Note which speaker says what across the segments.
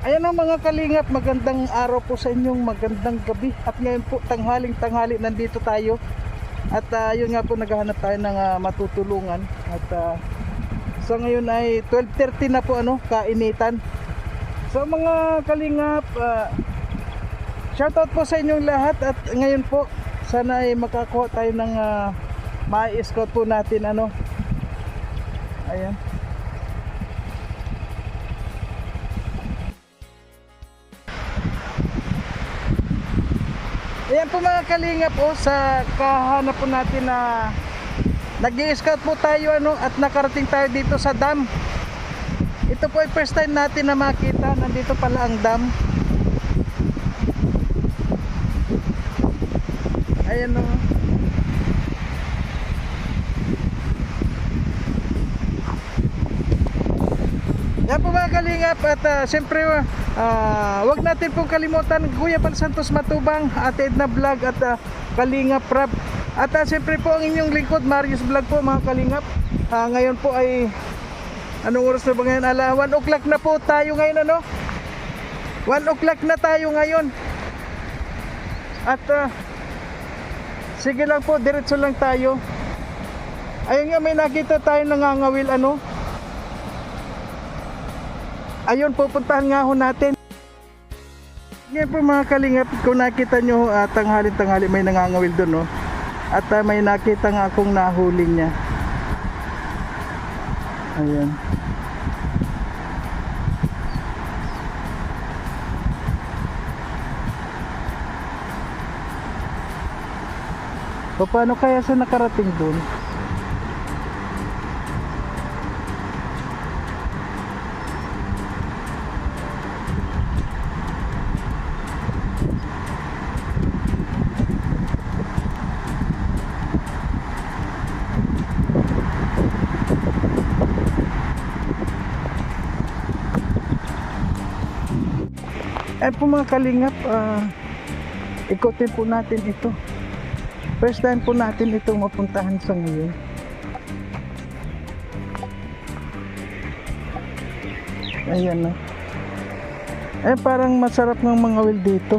Speaker 1: Ayan ang mga kalingap, magandang araw po sa inyong magandang gabi. At ngayon po, tanghaling tanghali, nandito tayo. At ah, yun nga po, naghahanap tayo ng ah, matutulungan. At ah, sa ngayon ay 12.30 na po, ano, kainitan. So mga kalingap, ah, shoutout po sa inyong lahat. At ngayon po, sana ay makakuha tayo ng uh, ma-escort po natin, ano. Ayan. Ayan po mga kalingap po sa kahanap po natin na nag scout po tayo ano at nakarating tayo dito sa dam. Ito po ay first time natin na makita nandito pala ang dam. Ayan o. Yan po mga kalingap at uh, siyempre ah, wag natin pong kalimutan Kuya Bal Santos Matubang, Ate Edna Vlog at uh, Kalingap Rap. At uh, siyempre po ang inyong lingkod Marius Vlog po mga kalingap. Ah, ngayon po ay anong oras na ba ngayon? Ala, 1 o'clock na po tayo ngayon ano? 1 o'clock na tayo ngayon. At ah, sige lang po, diretso lang tayo. Ayun nga may nakita tayo nangangawil ano? Ayun pupuntahan nga ho natin ngayon po mga kalingap kung nakita nyo uh, tanghali tanghali may nangangawil doon no? at ah, may nakita nga akong nahuli niya ayan So, paano kaya siya nakarating doon? Eh po mga kalingap, ah, ikotin po natin ito. First time po natin itong mapuntahan sa ngayon. Ayan na. Eh parang masarap ng mga wil dito.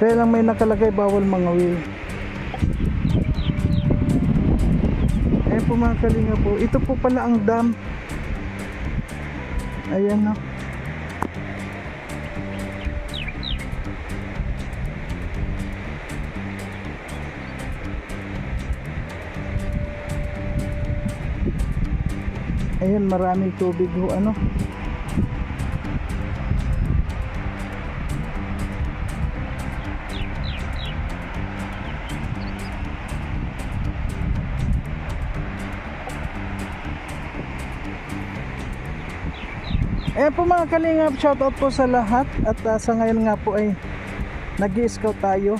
Speaker 1: Kaya lang may nakalagay bawal mga wil. Eh po mga kalingap po, ito po pala ang dam. Ayan na. Ayan, maraming tubig ho, ano. Ayan po mga kalingap, shoutout po sa lahat at ah, sa ngayon nga po ay nag scout tayo.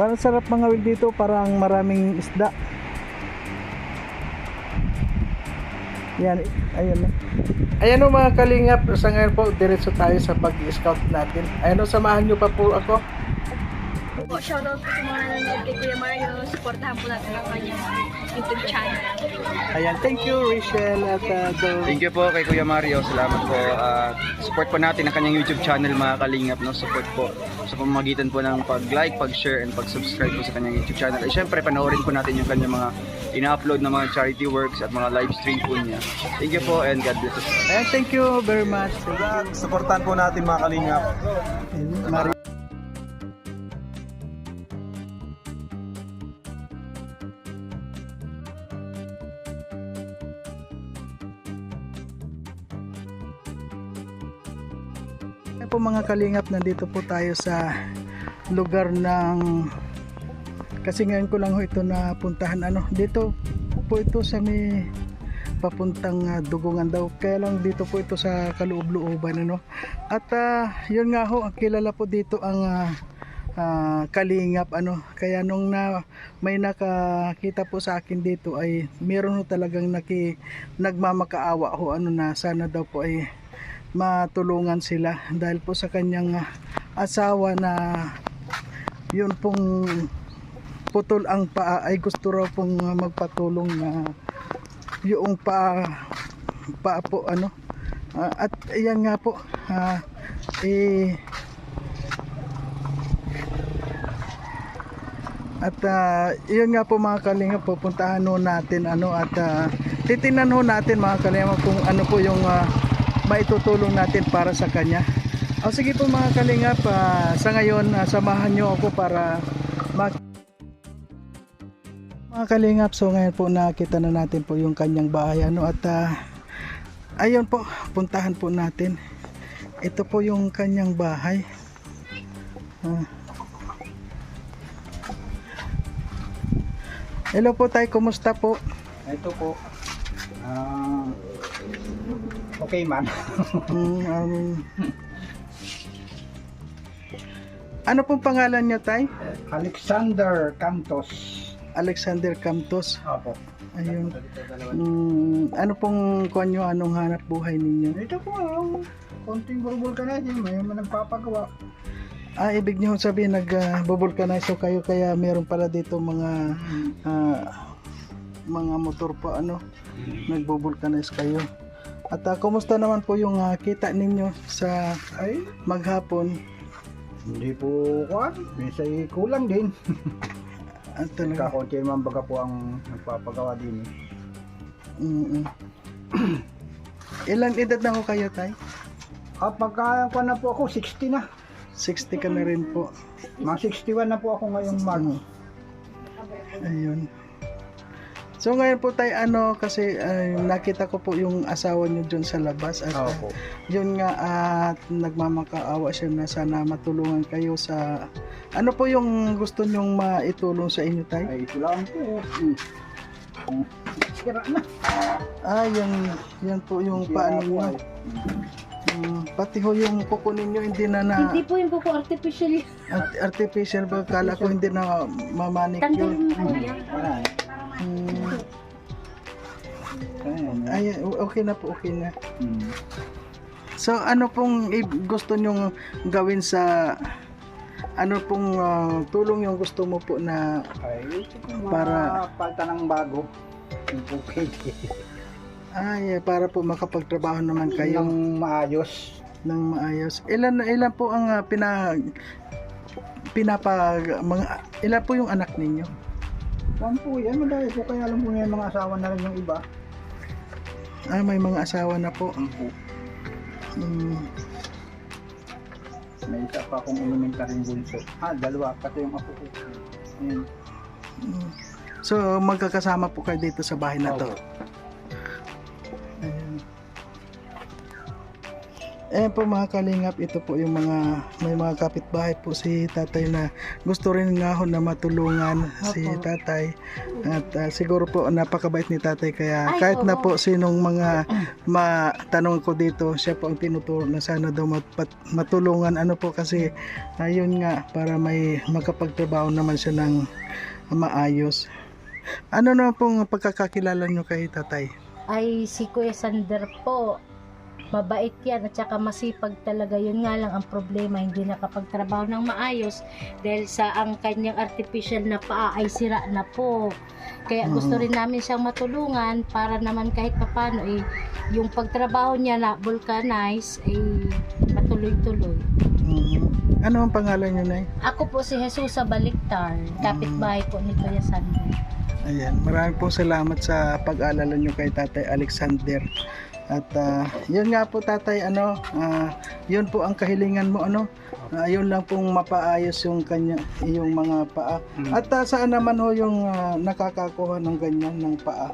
Speaker 1: Parang sarap mga wil dito, parang maraming isda. Yan, ayan na. Ayan o mga kalingap, sa ngayon po, diretso tayo sa pag-scout natin. Ayan o, samahan nyo pa po ako.
Speaker 2: Po, shoutout po sa mga nanonood kay Kuya Mario. Supportahan po natin ang kanyang YouTube channel.
Speaker 1: Ayan, thank you Rachel at uh, Dol.
Speaker 3: Thank you po kay Kuya Mario. Salamat po. Ah, support po natin ang kanyang YouTube channel mga kalingap. No? Support po sa pamamagitan po ng pag-like, pag-share, and pag-subscribe po sa kanyang YouTube channel. At syempre, panoorin po natin yung kanyang mga ina-upload na mga charity works at mga live stream po niya. Thank you po and God bless us.
Speaker 1: Ayan, thank you very much.
Speaker 4: Supportan po natin mga kalingap.
Speaker 1: Ayan, mga kalingap, nandito po tayo sa lugar ng kasi ngayon ko lang ho ito na puntahan ano dito po ito sa may papuntang ah, dugungan daw. Kaya lang dito po ito sa kaloob-looban ano. At ah, yun nga ho ang kilala po dito ang ah, ah, kalingap ano. Kaya nung na may nakakita po sa akin dito ay meron ho talagang naki nagmamakaawa ho ano na sana daw po ay matulungan sila dahil po sa kanyang ah, asawa na yun pong putol ang paa ay gusto raw pong magpatulong na yung pa pa po ano. Ah, at ayan nga po ah, eh At ah, yun nga po mga kalinga, pupuntahan ho natin ano at ah, titingnan ho natin mga kalinga kung ano po yung ah, maitutulong natin para sa kanya. O sige po mga kalinga, pa sa ngayon ah, samahan nyo ako para mga kalingap, so ngayon po nakita na natin po yung kanyang bahay ano at ah, ayun po, puntahan po natin. Ito po yung kanyang bahay. Ah. Hello po tay, kumusta po?
Speaker 5: Ito po. Ah, okay man.
Speaker 1: Mm, um, ano pong pangalan niyo tay?
Speaker 5: Alexander Cantos.
Speaker 1: Alexander Camtos.
Speaker 5: Opo.
Speaker 1: Ayun. Mm, ano pong konyo, anong hanap buhay ninyo?
Speaker 5: Ito po ang konting burbol ka na dyan. May nagpapagawa.
Speaker 1: Ah, ibig niyo sabihin nag-vulcanize so kayo kaya meron pala dito mga ah, mga motor pa ano, nagbo-vulcanize kayo. At ah, kumusta naman po yung ah, kita ninyo sa
Speaker 5: Ay,
Speaker 1: maghapon?
Speaker 5: hindi po kuhan. Minsan kulang din.
Speaker 1: At talaga.
Speaker 5: Kakunti man baga po ang nagpapagawa din.
Speaker 1: Mm-mm. Ilang edad na ho kayo, Tay?
Speaker 5: At pagka kuhan na po ako, 60 na.
Speaker 1: 60 ka na rin po.
Speaker 5: Mga 61 na po ako ngayong March.
Speaker 1: Ayun. So ngayon po tayo ano kasi ay, nakita ko po yung asawa niyo dyan sa labas at
Speaker 5: Opo.
Speaker 1: yun nga at nagmamakaawa siya na sana matulungan kayo sa ano po yung gusto nyong maitulong sa inyo tay?
Speaker 5: Ay, ito lang po. Hmm. Hmm. Sira na.
Speaker 1: Ah, yan, yan po yung paano
Speaker 5: ay.
Speaker 1: Mm, pati ho yung kuko ninyo hindi na na
Speaker 2: Hindi po yung kuko artificial.
Speaker 1: art- artificial ba kala ko hindi na mamanicure.
Speaker 2: Tanggalin mo po yan.
Speaker 1: Mm, ay, okay na po, okay na.
Speaker 5: Hmm.
Speaker 1: So ano pong gusto nyong gawin sa ano pong ah, tulong yung gusto mo po na
Speaker 5: Ay,
Speaker 1: Para-
Speaker 5: palta ng bago. Po pwede.
Speaker 1: ay para po makapagtrabaho naman kayo
Speaker 5: Kayong maayos.
Speaker 1: ng maayos. Ilan ilan po ang ah, pina pinapag mga ilan po yung anak ninyo?
Speaker 5: Kung po yan, madami po kaya alam po yung mga asawa na rin yung iba.
Speaker 1: Ah, may mga asawa na po.
Speaker 5: Ang po.
Speaker 1: Mm,
Speaker 5: May isa pa akong elementaryong bunso. Ah, dalawa. Pati yung apo ko. Ayan.
Speaker 1: So magkakasama po kayo dito sa bahay na to. Ayan po mga kalingap, ito po yung mga may mga kapitbahay po si tatay na gusto rin nga ho na matulungan si
Speaker 2: Opo.
Speaker 1: tatay at ah, siguro po napakabait ni tatay kaya
Speaker 2: Ay,
Speaker 1: kahit na
Speaker 2: oo.
Speaker 1: po sinong mga matanong ko dito siya po ang tinuturo na sana daw mat- matulungan ano po kasi ayun nga para may makapagtrabaho naman siya ng maayos ano na pong pagkakakilala nyo kay tatay?
Speaker 6: ay si Kuya Sander po. Mabait yan at saka masipag talaga. Yun nga lang ang problema, hindi nakapagtrabaho ng maayos dahil sa ang kanyang artificial na paa ay sira na po. Kaya gusto rin namin siyang matulungan para naman kahit papano eh, yung pagtrabaho niya na vulcanize ay matuloy-tuloy.
Speaker 1: Mhm. Ano ang pangalan nyo, Nay?
Speaker 6: Ako po si Jesus sa Baliktar, kapitbahay po ni Kuya Sander.
Speaker 1: Ayan, maraming pong salamat sa pag-alala nyo kay Tatay Alexander. At ah, yun nga po Tatay, ano, ah, yun po ang kahilingan mo, ano, Ah, yun lang pong mapaayos yung kanya, yung mga paa.
Speaker 5: Hmm.
Speaker 1: At ah, saan naman ho yung ah, nakakakuha ng ganyan ng paa?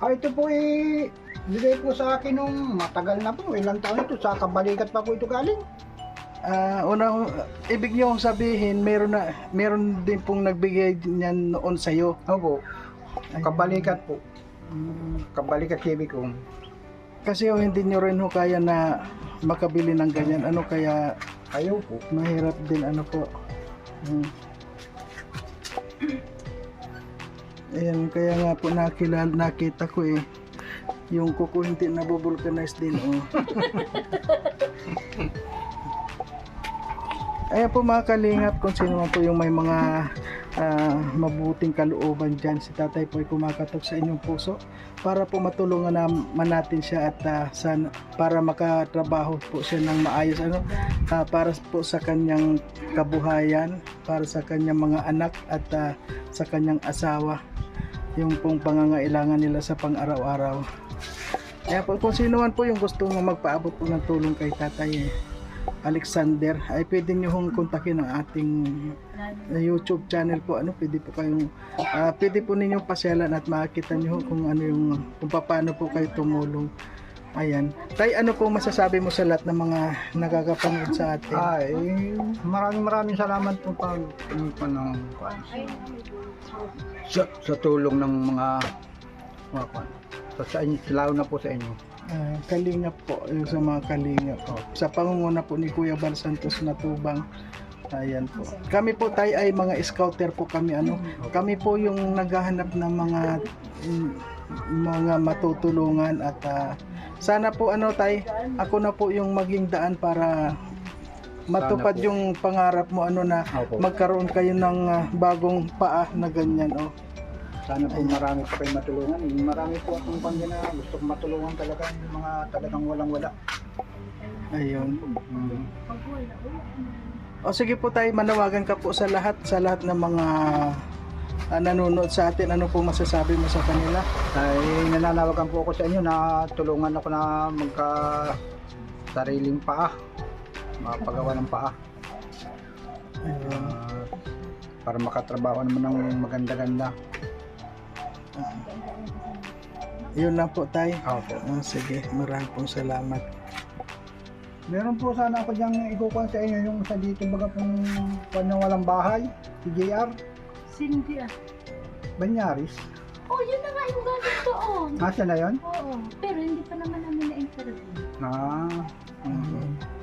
Speaker 5: Ah, ito po eh, bigay po sa akin nung matagal na po, ilang taon ito, sa kabalikat pa po ito galing.
Speaker 1: Ah, una, ibig nyo sabihin, meron na, meron din pong nagbigay niyan noon sa'yo.
Speaker 5: Opo,
Speaker 1: Ayun.
Speaker 5: kabalikat po.
Speaker 1: Mm.
Speaker 5: Kabalikat kibi ko.
Speaker 1: Kasi ho, hindi nyo rin ho kaya na makabili ng ganyan. Ano kaya
Speaker 5: Ayaw po.
Speaker 1: mahirap din ano po. Hmm. Ayan, kaya nga po nakilala, nakita ko eh. Yung kuko hindi nabubulkanize din oh. Ayan po mga kalingap kung sino man po yung may mga ah, mabuting kalooban dyan. Si tatay po ay kumakatok sa inyong puso para po matulungan naman natin siya at ah, sana, para makatrabaho po siya ng maayos ano ah, para po sa kanyang kabuhayan, para sa kanyang mga anak at ah, sa kanyang asawa yung pong pangangailangan nila sa pang-araw-araw. Kaya po kung sino man po yung gusto mo magpaabot po ng tulong kay Tatay Alexander ay pwede nyo hong kontakin ang ating uh, YouTube channel po. Ano pwede po kayong ah, pwede po ninyong pasyalan at makita nyo kung ano yung kung paano po kayo tumulong. Ayan. Tay ano po masasabi mo sa lahat ng mga nakakapanood sa atin?
Speaker 5: Ay, maraming maraming salamat po pag. Pa ng sa, sa tulong ng mga mga. Sa, sa inyo, lalo na po sa inyo.
Speaker 1: Ah, kalingap po yung sa mga kalingap po. sa pangunguna po ni Kuya Bal Santos na tubang ayan po. Kami po tayo ay mga scouter po kami ano. Kami po yung naghahanap ng mga mm, mga matutulungan at ah, sana po ano tay ako na po yung maging daan para matupad yung pangarap mo ano na magkaroon kayo ng ah, bagong paa na ganyan oh
Speaker 5: Sana po marami pa kayo matulungan. Marami po akong pangyan na gusto kong matulungan talaga yung mga talagang walang-wala.
Speaker 1: ayun
Speaker 5: Mm.
Speaker 1: O sige po tayo, manawagan ka po sa lahat, sa lahat ng mga ah, nanonood sa atin. Ano po masasabi mo sa kanila?
Speaker 5: Ay, nananawagan po ako sa inyo na tulungan ako na magka sariling paa. Makapagawa ng paa. Ah, para makatrabaho naman ng maganda-ganda.
Speaker 1: Yun lang po tayo.
Speaker 5: Opo.
Speaker 1: Ah, sige, maraming pong salamat.
Speaker 5: Meron po sana ako diyang ikukuha sa inyo yung sa dito baga pong panawalang bahay, si JR,
Speaker 6: Cindy ah.
Speaker 5: Banyaris.
Speaker 6: Oh, yun na nga yung galing doon.
Speaker 5: Nasa na yun?
Speaker 6: Oo. Pero hindi pa naman namin na-interview.
Speaker 5: Ah,
Speaker 1: Mhm.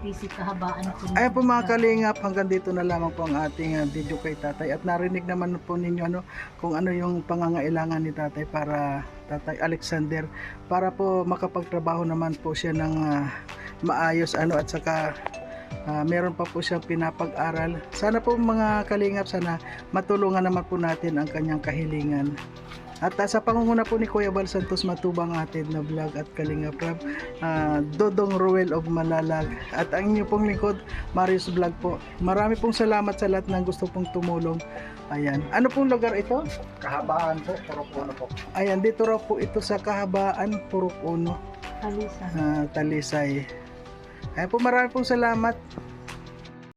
Speaker 6: Pisik kahabaan ko.
Speaker 1: Ayun po mga kalingap, hanggang dito na lamang po ang ating ah, video kay tatay. At narinig naman po ninyo ano, kung ano yung pangangailangan ni tatay para tatay Alexander para po makapagtrabaho naman po siya ng ah, maayos ano at saka ah, meron pa po siyang pinapag-aral. Sana po mga kalingap sana matulungan naman po natin ang kanyang kahilingan. At ah, sa pangunguna po ni Kuya Bal Santos Matubang atin na vlog at Kalingap Rap, ah, Dodong Ruel of Malalag at ang inyo pong lingkod Marius Vlog po. Marami pong salamat sa lahat ng gusto pong tumulong. Ayan. Ano pong lugar ito?
Speaker 5: kahabaan po, puro puno po.
Speaker 1: Ayan, dito raw po ito sa Kahabaan, Purok Uno,
Speaker 6: Kalisa.
Speaker 1: ah, Talisay. Ayan po, marami pong salamat.